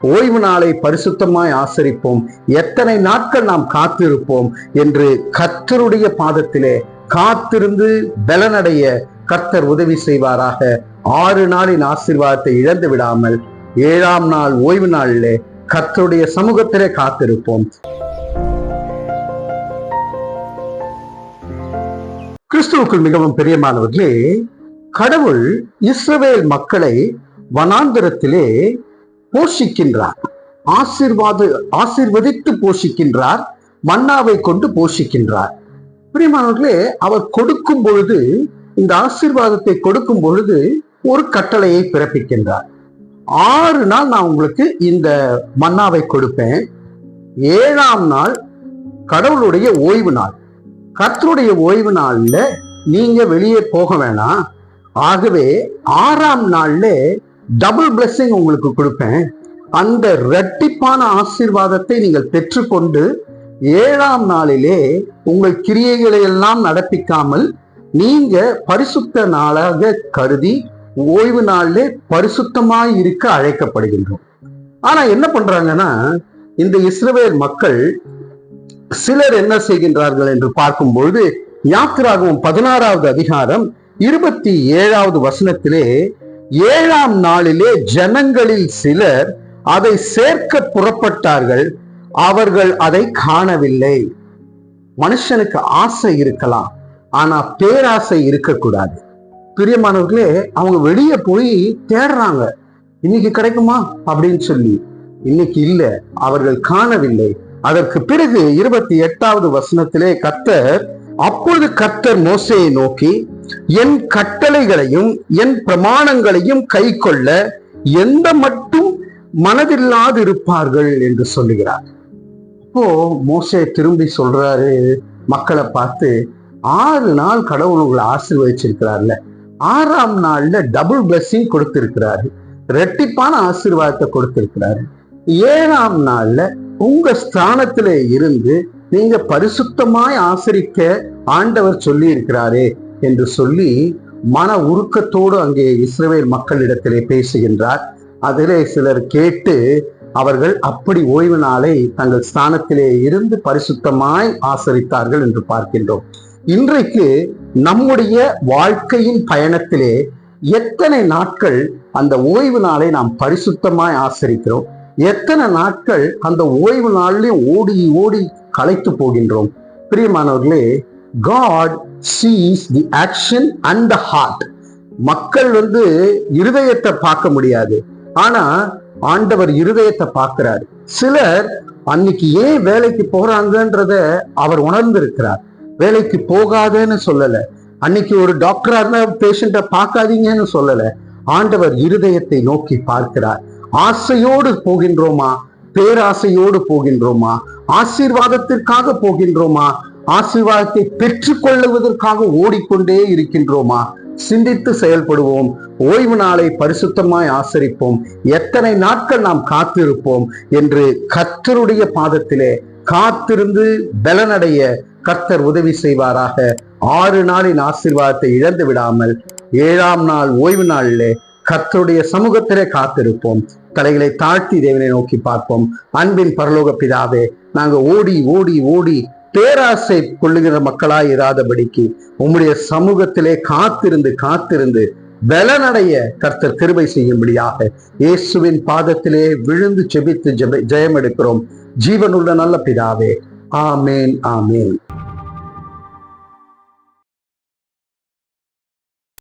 ஓய்வு நாளை பரிசுத்தமாய் ஆசரிப்போம். எத்தனை நாட்கள் நாம் காத்திருப்போம் என்று கர்த்தருடைய பாதத்திலே காத்திருந்து பலனடைய கர்த்தர் உதவி செய்வாராக. ஆறு நாளின் ஆசீர்வாதத்தை இழந்து விடாமல் ஏழாம் நாள் ஓய்வு நாளிலே கர்த்தருடைய சமூகத்திலே காத்திருப்போம். கிறிஸ்துவுக்குள் மிகவும் பிரியமானவர்களே கடவுள் இஸ்ரவேல் மக்களை வனாந்திரத்திலே போஷிக்கின்றார். ஆசிர்வாத ஆசிர்வதித்து போஷிக்கின்றார் மன்னாவை கொண்டு போஷிக்கின்றார். பிரியமானவர்களே அவர் கொடுக்கும் பொழுது இந்த ஆசீர்வாதத்தை கொடுக்கும் பொழுது ஒரு கட்டளையை பிறப்பிக்கின்றார். ஆறு நாள் நான் உங்களுக்கு இந்த மன்னாவை கொடுப்பேன். ஏழாம் நாள் கடவுளுடைய ஓய்வு நாள். கர்த்தருடைய ஓய்வு நாள்ல நீங்க வெளியே போக வேணாம். ஆகவே ஆறாம் நாள்ல டபுள் பிளெஸிங் உங்களுக்கு கொடுப்பேன். அந்த இரட்டிப்பான ஆசீர்வாதத்தை நீங்கள் பெற்றுக்கொண்டு ஏழாம் நாளிலே உங்கள் கிரியைகளை எல்லாம் நடப்பிக்காமல் நீங்க பரிசுத்த நாளாக கருதி ஓய்வு நாளிலே பரிசுத்தமாய் இருக்க அழைக்கப்படுகின்றோம். ஆனா என்ன பண்றாங்கன்னா இந்த இஸ்ரவேல் மக்கள் சிலர் என்ன செய்கின்றார்கள் என்று பார்க்கும்பொழுது யாத்திராகவும் பதினாறாவது அதிகாரம் இருபத்தி ஏழாவது வசனத்திலே ஏழாம் நாளிலே ஜனங்களில் சிலர் அதை சேர்க்க புறப்பட்டார்கள். அவர்கள் அதை காணவில்லை. மனுஷனுக்கு ஆசை இருக்கலாம். ஆனா பேராசை இருக்கக்கூடாது. பிரியமானவர்களே அவங்க வெளியே போய் தேடுறாங்க. இன்னைக்கு கிடைக்குமா? அப்படின்னு சொல்லி. இன்னைக்கு இல்ல. அவர்கள் காணவில்லை. அதற்கு பிறகு இருபத்தி எட்டாவது வசனத்திலே கத்தர் அப்பொழுது கத்தர் மோசையை நோக்கி என் கட்டளைகளையும் என் பிரமாணங்களையும் கை கொள்ள எந்த மட்டும் மனதில்லாது இருப்பார்கள் என்று சொல்லுகிறார். இப்போ மோசே திரும்பி சொல்றாரு மக்களை பார்த்து ஆறு நாள் கடவுள் உங்களை ஆசீர்வதிச்சிருக்கிறார்ல. ஆறாம் நாள்ல டபுள் பிளஸ்ஸிங் கொடுத்திருக்கிறாரு. ரெட்டிப்பான ஆசீர்வாதத்தை கொடுத்திருக்கிறாரு. ஏழாம் நாள்ல உங்க ஸ்தானத்துல இருந்து நீங்க பரிசுத்தமாய் ஆசரிக்க ஆண்டவர் சொல்லி இருக்கிறாரே என்று சொல்லி மன உருக்கத்தோடு அங்கே இஸ்ரேல் மக்களிடத்திலே பேசுகின்றார். அதிலே சிலர் கேட்டு அவர்கள் அப்படி ஓய்வு நாளை தங்கள் ஸ்தானத்திலே இருந்து பரிசுத்தமாய் ஆசரித்தார்கள் என்று பார்க்கின்றோம். இன்றைக்கு நம்முடைய வாழ்க்கையின் பயணத்திலே எத்தனை நாட்கள் அந்த ஓய்வு நாளை நாம் பரிசுத்தமாய் ஆசரிக்கிறோம்? எத்தனை நாட்கள் அந்த ஓய்வு நாளிலே ஓடி ஓடி களைத்து போகின்றோம்? பிரியமானவர்களே God sees the action and the heart மக்கள் வந்து இருதயத்தை பார்க்க முடியாது. ஆனா ஆண்டவர் இருதயத்தை பார்க்கிறார். சிலர் அன்னைக்கு ஏன் வேலைக்கு போறாங்கன்றத அவர் உணர்ந்திருக்கிறார். வேலைக்கு போகாதேன்னு சொல்லல. அன்னைக்கு ஒரு டாக்டரா இருந்தா பேஷண்ட்டை பார்க்காதீங்கன்னு சொல்லல. ஆண்டவர் இருதயத்தை நோக்கி பார்க்கிறார். ஆசையோடு போகின்றோமா? பேராசையோடு போகின்றோமா? ஆசீர்வாதத்திற்காக போகின்றோமா? ஆசீர்வாதத்தை பெற்றுக்கொள்ளுவதற்காக ஓடிக்கொண்டே இருக்கின்றோமா? சிந்தித்து செயல்படுவோம். ஓய்வு நாளை பரிசுத்தமாய் ஆசரிப்போம். எத்தனை நாட்கள் நாம் காத்திருப்போம் என்று கர்த்தருடைய பாதத்திலே காத்திருந்து பலனடைய கர்த்தர் உதவி செய்வாராக. ஆறு நாளின் ஆசீர்வாதத்தை இழந்து விடாமல் ஏழாம் நாள் ஓய்வு நாளிலே கர்த்தருடைய சமூகத்திலே காத்திருப்போம். தலைகளை தாழ்த்தி தேவனை நோக்கி பார்ப்போம். அன்பின் பரலோக பிதாவே நாங்க ஓடி ஓடி ஓடி பேராசை கொள்ளுகிற மக்களாய் இராதபடிக்கு உம்முடைய சமூகத்திலே காத்திருந்து காத்திருந்து பலனடைய கர்த்தர் கிருபை செய்யும்படியாக இயேசுவின் பாதத்திலே விழுந்து செபித்து ஜெப ஜெயம் எடுக்கிறோம் ஜீவனுள்ள நல்ல பிதாவே. ஆமேன் ஆமேன்.